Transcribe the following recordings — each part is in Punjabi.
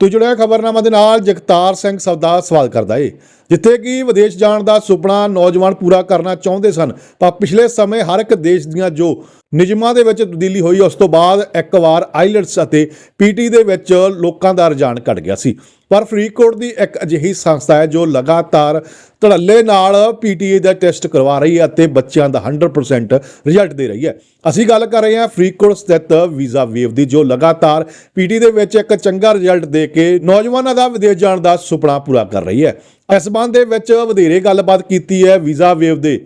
ਤੋ ਜੁੜਿਆ ਖਬਰਨਾਮਾ ਦੇ ਨਾਲ ਜਗਤਾਰ ਸਿੰਘ ਸਬਦਾ ਸਵਾਲ ਕਰਦਾ ਏ। ਜਿੱਥੇ ਕਿ ਵਿਦੇਸ਼ ਜਾਣ ਦਾ ਸੁਪਨਾ ਨੌਜਵਾਨ ਪੂਰਾ ਕਰਨਾ ਚਾਹੁੰਦੇ ਸਨ ਪਰ ਪਿਛਲੇ ਸਮੇਂ ਹਰ ਇੱਕ ਦੇਸ਼ ਦੀਆਂ ਜੋ ਨਿਯਮਾਂ ਦੇ ਵਿੱਚ ਤਬਦੀਲੀ ਹੋਈ, ਉਸ ਤੋਂ ਬਾਅਦ ਇੱਕ ਵਾਰ ਆਈਲਟਸ ਅਤੇ ਪੀਟੀ ਦੇ ਵਿੱਚ ਲੋਕਾਂ ਦਾ ਰੁਝਾਨ ਘਟ ਗਿਆ ਸੀ। ਪਰ ਫਰੀਦਕੋਟ ਦੀ ਇੱਕ ਅਜਿਹੀ ਸੰਸਥਾ ਹੈ ਜੋ ਲਗਾਤਾਰ ਧੜੱਲੇ ਨਾਲ ਪੀਟੀਏ ਦਾ ਟੈਸਟ ਕਰਵਾ ਰਹੀ ਹੈ ਅਤੇ ਬੱਚਿਆਂ ਦਾ 100% ਰਿਜ਼ਲਟ ਦੇ ਰਹੀ ਹੈ। ਅਸੀਂ ਗੱਲ ਕਰ ਰਹੇ ਹਾਂ ਫਰੀਦਕੋਟ ਸਥਿਤ ਵੀਜ਼ਾ ਵੇਵ ਦੀ, ਜੋ ਲਗਾਤਾਰ ਪੀਟੀ ਦੇ ਵਿੱਚ ਇੱਕ ਚੰਗਾ ਰਿਜ਼ਲਟ ਦੇ ਕੇ ਨੌਜਵਾਨਾਂ ਦਾ ਵਿਦੇਸ਼ ਜਾਣ ਦਾ ਸੁਪਨਾ ਪੂਰਾ ਕਰ ਰਹੀ ਹੈ। ਇਸ ਸੰਬੰਧ ਦੇ ਵਿੱਚ ਵਧੇਰੇ ਗੱਲਬਾਤ ਕੀਤੀ ਹੈ ਵੀਜ਼ਾ ਵੇਵ ਦੇ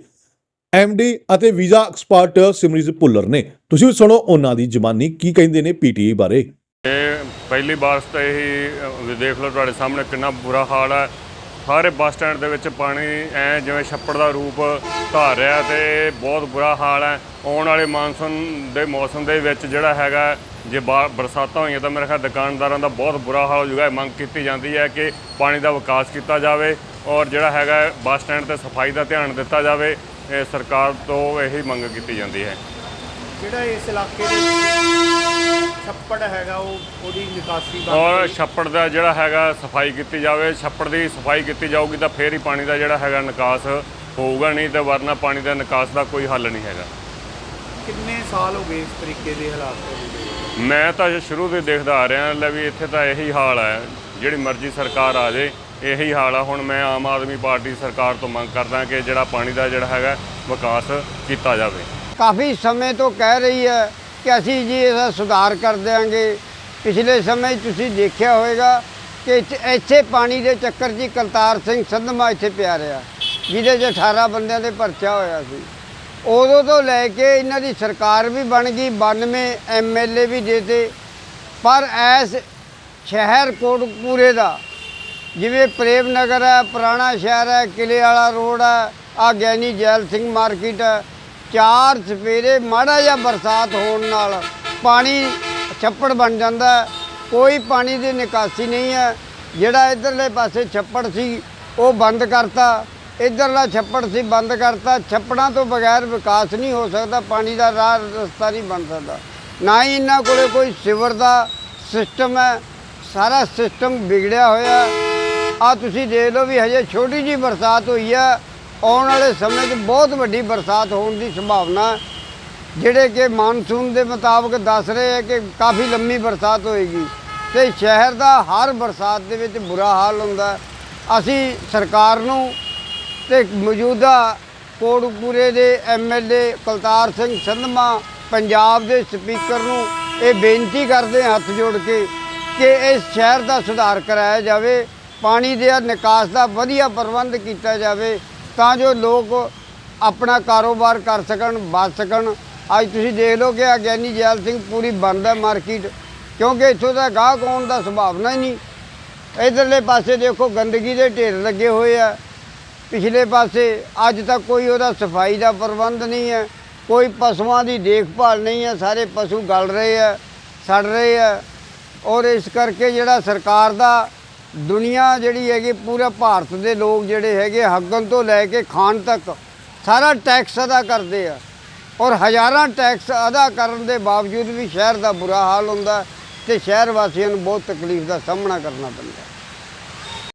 ਐਮਡੀ ਅਤੇ ਵੀਜ਼ਾ ਐਕਸਪਰਟ ਸਿਮਰਜੀਤ ਭੁੱਲਰ ਨੇ। ਤੁਸੀਂ ਵੀ ਸੁਣੋ ਉਹਨਾਂ ਦੀ ਜ਼ਬਾਨੀ, ਕੀ ਕਹਿੰਦੇ ਨੇ ਪੀਟੀਏ ਬਾਰੇ। ਇਹ ਪਹਿਲੀ ਵਾਰ ਤਾਂ ਇਹੀ ਦੇਖ ਲਓ ਤੁਹਾਡੇ ਸਾਹਮਣੇ ਕਿੰਨਾ ਬੁਰਾ ਹਾਲ ਹੈ। ਸਾਰੇ ਬੱਸ ਸਟੈਂਡ ਦੇ ਵਿੱਚ ਪਾਣੀ ਐ ਜਿਵੇਂ ਛੱਪੜ ਦਾ ਰੂਪ ਧਾਰ ਰਿਹਾ ਤੇ ਬਹੁਤ ਬੁਰਾ ਹਾਲ ਹੈ। ਆਉਣ ਵਾਲੇ ਮਾਨਸੂਨ ਦੇ ਮੌਸਮ ਦੇ ਵਿੱਚ ਜਿਹੜਾ ਹੈਗਾ, ਜੇ ਬਾ- ਬਰਸਾਤਾਂ ਹੋਈਆਂ ਤਾਂ ਮੇਰੇ ਖਿਆਲ ਦੁਕਾਨਦਾਰਾਂ ਦਾ ਬਹੁਤ ਬੁਰਾ ਹਾਲ ਹੋ ਜਾਊਗਾ। ਮੰਗ ਕੀਤੀ ਜਾਂਦੀ ਹੈ ਕਿ ਪਾਣੀ ਦਾ ਵਿਕਾਸ ਕੀਤਾ ਜਾਵੇ ਔਰ ਜਿਹੜਾ ਹੈਗਾ ਬੱਸ ਸਟੈਂਡ ਤੇ ਸਫ਼ਾਈ ਦਾ ਧਿਆਨ ਦਿੱਤਾ ਜਾਵੇ। ਇਹ ਸਰਕਾਰ ਤੋਂ ਇਹੀ ਮੰਗ ਕੀਤੀ ਜਾਂਦੀ ਹੈ। ਜਿਹੜਾ ਇਸ ਇਲਾਕੇ ਦੇ ਛੱਪੜ ਹੈਗਾ ਉਹ ਉਹਦੀ ਨਿਕਾਸੀ ਬੰਦ ਔਰ ਹੋਈ। ਛੱਪੜ ਦਾ ਜਿਹੜਾ ਹੈਗਾ ਸਫ਼ਾਈ ਕੀਤੀ ਜਾਵੇ। ਛੱਪੜ ਦੀ ਸਫ਼ਾਈ ਕੀਤੀ ਜਾਊਗੀ ਤਾਂ ਫੇਰ ਹੀ ਪਾਣੀ ਦਾ ਜਿਹੜਾ ਹੈਗਾ ਨਿਕਾਸ ਹੋਊਗਾ ਨਹੀਂ ਤੇ ਵਰਨਾ ਪਾਣੀ ਦਾ ਨਿਕਾਸ ਦਾ ਕੋਈ ਹੱਲ ਨਹੀਂ ਹੈਗਾ। ਕਿੰਨੇ ਸਾਲ ਹੋ ਗਏ ਇਸ ਤਰੀਕੇ ਦੇ ਹਾਲਾਤ ਤੋਂ ਮੈਂ ਤਾਂ ਜੇ ਸ਼ੁਰੂ ਤੋਂ ਹੀ ਦੇਖਦਾ ਆ ਰਿਹਾ ਲੈ ਵੀ ਇੱਥੇ ਤਾਂ ਇਹੀ ਹਾਲ ਹੈ। ਜਿਹੜੀ ਮਰਜ਼ੀ ਸਰਕਾਰ ਆ ਜੇ ਇਹੀ ਹਾਲ ਆ। ਹੁਣ ਮੈਂ ਆਮ ਆਦਮੀ ਪਾਰਟੀ ਸਰਕਾਰ ਤੋਂ ਮੰਗ ਕਰਦਾ ਕਿ ਜਿਹੜਾ ਪਾਣੀ ਦਾ ਜਿਹੜਾ ਹੈਗਾ ਵਿਕਾਸ ਕੀਤਾ ਜਾਵੇ। ਕਾਫੀ ਸਮੇਂ ਤੋਂ ਕਹਿ ਰਹੀ ਹੈ ਕਿ ਅਸੀਂ ਜੀ ਇਹਦਾ ਸੁਧਾਰ ਕਰ ਦਿਆਂਗੇ। ਪਿਛਲੇ ਸਮੇਂ ਤੁਸੀਂ ਦੇਖਿਆ ਹੋਵੇਗਾ ਕਿ ਇੱਥੇ- ਇੱਥੇ ਪਾਣੀ ਦੇ ਚੱਕਰ 'ਚ ਹੀ ਕਰਤਾਰ ਸਿੰਘ ਸੰਧਮਾ ਇੱਥੇ ਪਿਆ ਰਿਹਾ। ਜਿਹਦੇ 'ਚ 18 ਬੰਦਿਆਂ ਦੇ ਪਰਚਾ ਹੋਇਆ ਸੀ। ਉਦੋਂ ਤੋਂ ਲੈ ਕੇ ਇਹਨਾਂ ਦੀ ਸਰਕਾਰ ਵੀ ਬਣ ਗਈ 92 ਐਮਐਲਏ ਵੀ ਦੇਤੇ। ਪਰ ਐਸ ਸ਼ਹਿਰ ਕੋਟਪੂਰੇ ਦਾ, ਜਿਵੇਂ ਪ੍ਰੇਮ ਨਗਰ ਹੈ, ਪੁਰਾਣਾ ਸ਼ਹਿਰ ਹੈ ਕਿਲੇ ਵਾਲਾ ਰੋਡ ਹੈ ਆ ਗਿਆਨੀ ਜੈਲ ਸਿੰਘ ਮਾਰਕੀਟ ਹੈ ਚਾਰ ਸਵੇਰੇ ਮਾੜਾ ਜਿਹਾ ਬਰਸਾਤ ਹੋਣ ਨਾਲ ਪਾਣੀ ਛੱਪੜ ਬਣ ਜਾਂਦਾ ਕੋਈ ਪਾਣੀ ਦੀ ਨਿਕਾਸੀ ਨਹੀਂ ਹੈ। ਜਿਹੜਾ ਇਧਰਲੇ ਪਾਸੇ ਛੱਪੜ ਸੀ, ਉਹ ਬੰਦ ਕਰਤਾ। ਇਧਰਲਾ ਛੱਪੜ ਸੀ, ਬੰਦ ਕਰਤਾ। ਛੱਪੜਾਂ ਤੋਂ ਬਗੈਰ ਵਿਕਾਸ ਨਹੀਂ ਹੋ ਸਕਦਾ। ਪਾਣੀ ਦਾ ਰਾਹ ਰਸਤਾ ਨਹੀਂ ਬਣ ਸਕਦਾ। ਨਾ ਹੀ ਇਹਨਾਂ ਕੋਲੇ ਕੋਈ ਸਿਵਰ ਦਾ ਸਿਸਟਮ ਹੈ। ਸਾਰਾ ਸਿਸਟਮ ਵਿਗੜਿਆ ਹੋਇਆ ਆ ਤੁਸੀਂ ਦੇਖ ਲਓ ਵੀ ਹਜੇ ਛੋਟੀ ਜੀ ਬਰਸਾਤ ਹੋਈ ਹੈ। ਆਉਣ ਵਾਲੇ ਸਮੇਂ 'ਚ ਬਹੁਤ ਵੱਡੀ ਬਰਸਾਤ ਹੋਣ ਦੀ ਸੰਭਾਵਨਾ ਜਿਹੜੇ ਕਿ ਮਾਨਸੂਨ ਦੇ ਮੁਤਾਬਕ ਦੱਸ ਰਹੇ ਹੈ ਕਿ ਕਾਫੀ ਲੰਮੀ ਬਰਸਾਤ ਹੋਏਗੀ ਤੇ ਸ਼ਹਿਰ ਦਾ ਹਰ ਬਰਸਾਤ ਦੇ ਵਿੱਚ ਬੁਰਾ ਹਾਲ ਹੁੰਦਾ ਅਸੀਂ ਸਰਕਾਰ ਨੂੰ ਤੇ ਮੌਜੂਦਾ ਕੋਟਪੂਰੇ ਦੇ ਐਮਐਲਏ ਕੁਲਤਾਰ ਸਿੰਘ ਸੰਧਮਾ, ਪੰਜਾਬ ਦੇ ਸਪੀਕਰ ਨੂੰ ਇਹ ਬੇਨਤੀ ਕਰਦੇ ਹਾਂ ਹੱਥ ਜੋੜ ਕੇ ਕਿ ਇਸ ਸ਼ਹਿਰ ਦਾ ਸੁਧਾਰ ਕਰਾਇਆ ਜਾਵੇ, ਪਾਣੀ ਦੇ ਨਿਕਾਸ ਦਾ ਵਧੀਆ ਪ੍ਰਬੰਧ ਕੀਤਾ ਜਾਵੇ ਤਾਂ ਜੋ ਲੋਕ ਆਪਣਾ ਕਾਰੋਬਾਰ ਕਰ ਸਕਣ ਬਚ ਸਕਣ। ਅੱਜ ਤੁਸੀਂ ਦੇਖ ਲਓ ਕਿ ਆ ਜੈਲ ਸਿੰਘ ਪੂਰੀ ਬੰਦ ਹੈ ਮਾਰਕੀਟ, ਕਿਉਂਕਿ ਇੱਥੋਂ ਦਾ ਗਾਹਕ ਆਉਣ ਦਾ ਸੰਭਾਵਨਾ ਹੀ ਨਹੀਂ। ਇਧਰਲੇ ਪਾਸੇ ਦੇਖੋ ਗੰਦਗੀ ਦੇ ਢੇਰ ਲੱਗੇ ਹੋਏ ਆ। ਪਿਛਲੇ ਪਾਸੇ ਅੱਜ ਤੱਕ ਕੋਈ ਉਹਦਾ ਸਫ਼ਾਈ ਦਾ ਪ੍ਰਬੰਧ ਨਹੀਂ ਹੈ, ਕੋਈ ਪਸ਼ੂਆਂ ਦੀ ਦੇਖਭਾਲ ਨਹੀਂ ਹੈ, ਸਾਰੇ ਪਸ਼ੂ ਗਲ ਰਹੇ ਆ, ਸੜ ਰਹੇ ਆ। ਔਰ ਇਸ ਕਰਕੇ ਜਿਹੜਾ ਸਰਕਾਰ ਦਾ ਦੁਨੀਆ ਜਿਹੜੀ ਹੈਗੀ, ਪੂਰਾ ਭਾਰਤ ਦੇ ਲੋਕ ਜਿਹੜੇ ਹੈਗੇ, ਹੱਗਣ ਤੋਂ ਲੈ ਕੇ ਖਾਣ ਤੱਕ, ਸਾਰਾ ਟੈਕਸ ਅਦਾ ਕਰਦੇ ਆ। ਔਰ ਹਜ਼ਾਰਾਂ ਟੈਕਸ ਅਦਾ ਕਰਨ ਦੇ ਬਾਵਜੂਦ ਵੀ ਸ਼ਹਿਰ ਦਾ ਬੁਰਾ ਹਾਲ ਹੁੰਦਾ ਤੇ ਸ਼ਹਿਰ ਵਾਸੀਆਂ ਨੂੰ ਬਹੁਤ ਤਕਲੀਫ ਦਾ ਸਾਹਮਣਾ ਕਰਨਾ ਪੈਂਦਾ